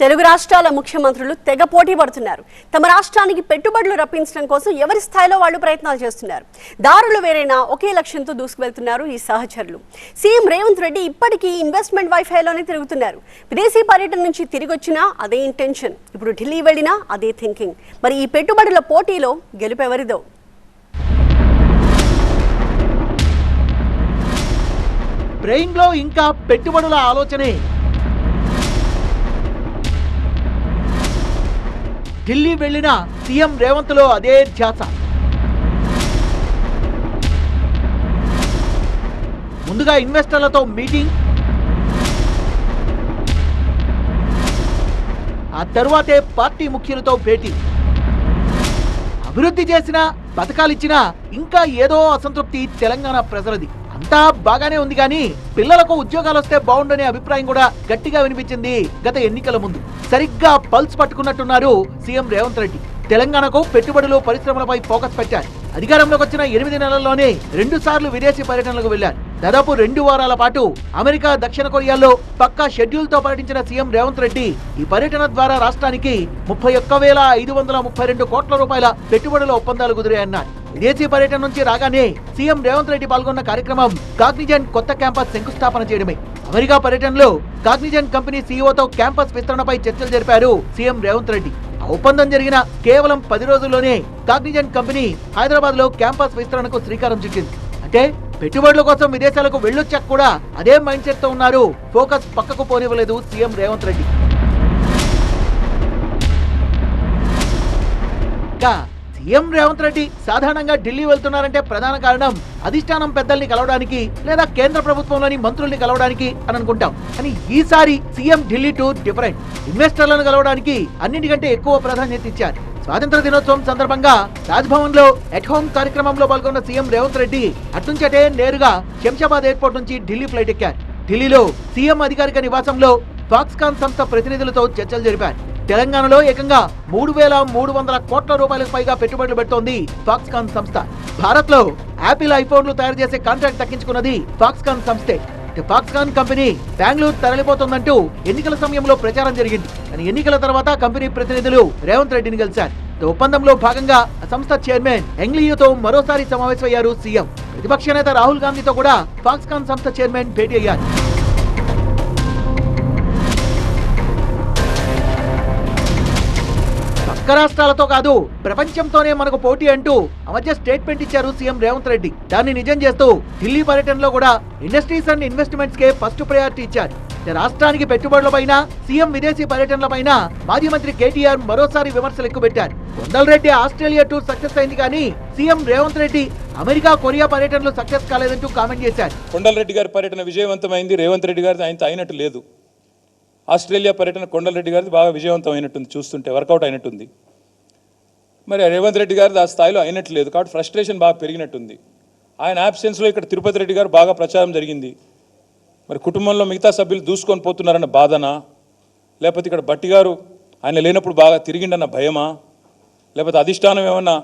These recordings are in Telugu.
తెలుగు రాష్ట్రాల ముఖ్యమంత్రులు తెగ పోటీ పడుతున్నారు. తమ రాష్ట్రానికి పెట్టుబడులు రప్పించడం కోసం ఎవరి స్థాయిలో వాళ్ళు ప్రయత్నాలు చేస్తున్నారు? దారులు వేరైనా ఒకే లక్ష్యంతో దూసుకువెళ్తున్నారు ఈ సహచరులు. సీఎం రేవంత్ రెడ్డి ఇప్పటికీ ఇన్వెస్ట్మెంట్ వైఫైలోనే తిరుగుతున్నారు. విదేశీ పర్యటన నుంచి తిరిగి వచ్చినా అదే ఇంటెన్షన్ ఇప్పుడు ఢిల్లీ వెళ్ళినా అదే థింకింగ్ మరి ఈ పెట్టుబడుల పోటీలో గెలుపెవరిదో? బ్రెయిన్లో ఇంకా పెట్టుబడుల ఆలోచనే. ఢిల్లీ వెళ్ళిన సీఎం రేవంత్లో అదే ధ్యాస. ముందుగా ఇన్వెస్టర్లతో మీటింగ్. ఆ తర్వాతే పార్టీ ముఖ్యులతో భేటీ. అభివృద్ధి చేసిన పథకాలిచ్చినా ఇంకా ఏదో అసంతృప్తి తెలంగాణ ప్రజలది. అంతా బాగానే ఉంది కానీ పిల్లలకు ఉద్యోగాలు వస్తే బాగుండనే అభిప్రాయం కూడా గట్టిగా వినిపించింది గత ఎన్నికల ముందు. సరిగ్గా పల్స్ పట్టుకున్నట్టున్నారు సీఎం రేవంత్ రెడ్డి. తెలంగాణకు పెట్టుబడులు పరిశ్రమలపై ఫోకస్ పెట్టారు. అధికారంలోకి వచ్చిన ఎనిమిది నెలల్లోనే రెండు సార్లు విదేశీ పర్యటనలకు వెళ్ళారు దాదాపు రెండు వారాల పాటు అమెరికా దక్షిణ కొరియాలో పక్కా షెడ్యూల్తో పర్యటించిన సీఎం రేవంత్ రెడ్డి ఈ పర్యటన ద్వారా రాష్ట్రానికి ముప్పై ఒక్క వేల ఐదు వందల ముప్పై రెండు కోట్ల రూపాయల పెట్టుబడుల ఒప్పందాలు కుదిరాయన్నారు. విదేశీ పర్యటన నుంచి రాగానే సీఎం రేవంత్ రెడ్డి పాల్గొన్న కార్యక్రమం కాగ్నిజెంట్ కొత్త క్యాంపస్ శంకుస్థాపన చేయడమే. అమెరికా పర్యటనలో కాగ్నిజెంట్ కంపెనీ సీఈఓతో క్యాంపస్ విస్తరణపై చర్చలు జరిపారు సీఎం రేవంత్ రెడ్డి. ఒప్పందం జరిగిన కేవలం పది రోజుల్లోనే కాగ్నిజెంట్ కంపెనీ హైదరాబాద్లో క్యాంపస్ విస్తరణకు శ్రీకారం చుట్టింది. అంటే పెట్టుబడుల కోసం విదేశాలకు వెళ్ళొచ్చాక కూడా అదే మైండ్ సెట్తో ఉన్నారు. ఫోకస్ పక్కకు పోనివ్వలేదు సీఎం రేవంత్ రెడ్డి. సీఎం రేవంత్ రెడ్డి సాధారణంగా ఢిల్లీ వెళ్తున్నారంటే ప్రధాన కారణం అధిష్టానం పెద్దల్ని కలవడానికి లేదా కేంద్ర ప్రభుత్వంలోని మంత్రుల్ని కలవడానికి అని అనుకుంటాం. కానీ ఈసారి సీఎం ఢిల్లీ టూర్ డిఫరెంట్. ఇన్వెస్టర్లను కలవడానికి అన్నిటికంటే ఎక్కువ ప్రాధాన్యత ఇచ్చారు. స్వాతంత్ర దినోత్సవం సందర్భంగా రాజ్భవన్లో ఎట్ హోమ్ కార్యక్రమంలో పాల్గొన్న సీఎం రేవంత్ రెడ్డి అట్నుంచటే నేరుగా శంషాబాద్ ఎయిర్పోర్ట్ నుంచి ఢిల్లీ ఫ్లైట్ ఎక్కారు. ఢిల్లీలో సీఎం అధికారిక నివాసంలో ఫాక్స్కాన్ సంస్థ ప్రతినిధులతో చర్చలు జరిపారు. తెలంగాణలో ఏకంగా మూడు వేల మూడు వందల కోట్ల రూపాయలకు పైగా పెట్టుబడులు పెడుతోంది ఫాక్స్కాన్ సంస్థ. భారత్లో యాపిల్ ఐఫోన్లు తయారు చేసే కాంట్రాక్ట్ దక్కించుకున్నది ఫాక్స్కాన్ సంస్థే. ఫాక్స్కాన్ కంపెనీ బెంగళూరు తరలిపోతోందంటూ ఎన్నికల సమయంలో ప్రచారం జరిగింది. కానీ ఎన్నికల తర్వాత కంపెనీ ప్రతినిధులు రేవంత్ రెడ్డిని కలిశారు ఒప్పందంలో భాగంగా సంస్థ చైర్మన్ ఎంగ్లీయుతో మరోసారి సమావేశమయ్యారు సీఎం. ప్రతిపక్ష నేత రాహుల్ గాంధీతో కూడా ఫాక్స్కాన్ సంస్థ చైర్మన్ భేటీ అయ్యారు. పక్క రాష్ట్రాలతో కాదు ప్రపంచంతోనే మనకు పోటీ అంటూ అమధ్య మధ్య స్టేట్మెంట్ ఇచ్చారు సీఎం రేవంత్ రెడ్డి. దాన్ని నిజం చేస్తూ ఢిల్లీ పర్యటనలో కూడా ఇండస్ట్రీస్ అండ్ ఇన్వెస్ట్మెంట్స్ కే ఫస్ట్ ప్రయారిటీ ఇచ్చారు. రాష్ట్రానికి పెట్టుబడులపైన సీఎం విదేశీ పర్యటనలపైన మాజీ మంత్రి కేటీఆర్ మరోసారి విమర్శలు ఎక్కుపెట్టారు కొండలరెడ్డి ఆస్ట్రేలియా టూర్ సక్సెస్ అయింది కానీ CM Revanth Reddy America Korea పర్యటనలు సక్సెస్ కాలేదంటూ కామెంట్ చేశారు. కొండలరెడ్డి గారి పర్యటన విజయవంతమైంది రేవంత్ రెడ్డి గారి ఆయనతో అయినట్టు లేదు. ఆస్ట్రేలియా పర్యటన కొండలరెడ్డి గారిది బాగా విజయవంతం అయినట్టుంది చూస్తుంటే వర్కౌట్ అయినట్టుంది. మరి రేవంత్ రెడ్డి గారిది ఆ స్థాయిలో అయినట్లేదు కాబట్టి ఫ్రస్ట్రేషన్ బాగా పెరిగినట్టుంది. ఆయన యాబ్సెన్స్లో ఇక్కడ తిరుపతి రెడ్డి గారు బాగా ప్రచారం జరిగింది. మరి కుటుంబంలో మిగతా సభ్యులు దూసుకొని పోతున్నారన్న బాధనా? లేకపోతే ఇక్కడ బట్టి గారు ఆయన లేనప్పుడు బాగా తిరిగిండన్న భయమా? లేకపోతే అధిష్టానం ఏమన్నా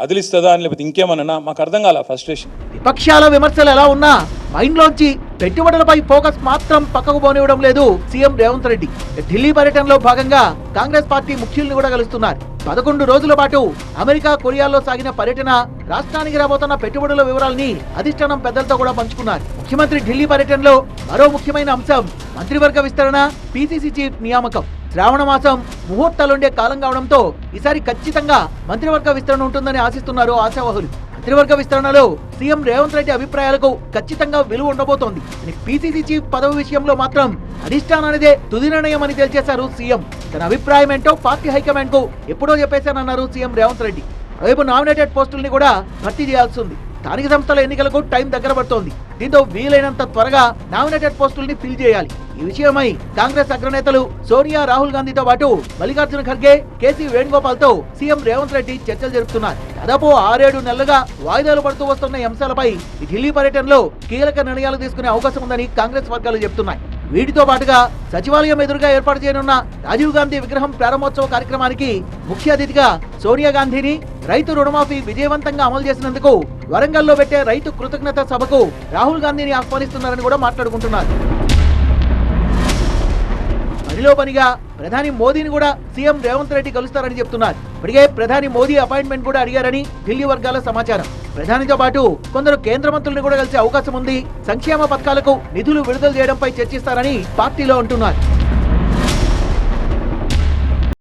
అదిలిస్తుందా అని లేకపోతే ఇంకేమన్నా మాకు అర్థం కాల ఫ్రస్ట్రేషన్ విపక్షాల విమర్శలు ఎలా ఉన్నా మైండ్లోంచి పెట్టుబడులపై ఫోకస్ మాత్రం పక్కకు పోనివ్వడం లేదు సీఎం రేవంత్ రెడ్డి. ఢిల్లీ పర్యటనలో భాగంగా కాంగ్రెస్ పార్టీ ముఖ్యుల్ని కూడా కలుస్తున్నారు. పదకొండు రోజుల పాటు అమెరికా కొరియాలో సాగిన పర్యటన రాష్ట్రానికి రాబోతున్న పెట్టుబడుల వివరాల్ని అధిష్టానం పెద్దలతో కూడా పంచుకున్నారు. ముఖ్యమంత్రి ఢిల్లీ పర్యటనలో మరో ముఖ్యమైన అంశం మంత్రివర్గ విస్తరణ పీసీసీ చీఫ్ నియామకం. శ్రావణ మాసం ముహూర్తాలుండే కాలం కావడంతో ఈసారి ఖచ్చితంగా మంత్రివర్గ విస్తరణ ఉంటుందని ఆశిస్తున్నారు ఆశావహులు. మంత్రివర్గ విస్తరణలో సీఎం రేవంత్ రెడ్డి అభిప్రాయాలకు ఖచ్చితంగా విలువ ఉండబోతోంది. కానీ పీసీసీ చీఫ్ పదవి విషయంలో మాత్రం అధిష్టానానిదే తుది నిర్ణయం అని తేల్చేశారు సీఎం. తన అభిప్రాయం ఏంటో పార్టీ హైకమాండ్కు ఎప్పుడో చెప్పేశానన్నారు సీఎం రేవంత్ రెడ్డి. రేపు నామినేటెడ్ పోస్టుల్ని కూడా భర్తీ చేయాల్సి ఉంది. స్థానిక సంస్థల ఎన్నికలకు టైం దగ్గర పడుతోంది. దీంతో వీలైనంత త్వరగా నామినేటెడ్ పోస్టుల్ని ఫిల్ చేయాలి. ఈ విషయమై కాంగ్రెస్ అగ్రనేతలు సోనియా రాహుల్ గాంధీతో పాటు మల్లికార్జున ఖర్గే కేసీ వేణుగోపాల్తో సీఎం రేవంత్ రెడ్డి చర్చలు జరుపుతున్నారు. దాదాపు ఆరేడు నెలలుగా వాయిదాలు పడుతూ వస్తున్న అంశాలపై ఈ ఢిల్లీ పర్యటనలో కీలక నిర్ణయాలు తీసుకునే అవకాశం ఉందని కాంగ్రెస్ వర్గాలు చెబుతున్నాయి. వీటితో పాటుగా సచివాలయం ఎదురుగా ఏర్పాటు చేయనున్న రాజీవ్ గాంధీ విగ్రహం ప్రారంభోత్సవ కార్యక్రమానికి ముఖ్య అతిథిగా సోనియా గాంధీని రైతు రుణమాఫీ విజయవంతంగా అమలు చేసినందుకు వరంగల్లో పెట్టే రైతు కృతజ్ఞత సభకు రాహుల్ గాంధీని ఆహ్వానిస్తున్నారని కూడా మాట్లాడుకుంటున్నారు. పనిలో పనిగా ప్రధాని మోదీని కూడా సీఎం రేవంత్ రెడ్డి కలుస్తారని చెప్తున్నారు. ఇప్పటికే ప్రధాని మోదీ అపాయింట్మెంట్ కూడా అడిగారని ఢిల్లీ వర్గాల సమాచారం. ప్రధానితో పాటు కొందరు కేంద్ర మంత్రులను కూడా కలిసే అవకాశం ఉంది. సంక్షేమ పథకాలకు నిధులు విడుదల చేయడంపై చర్చిస్తారని పార్టీలో అంటున్నారు.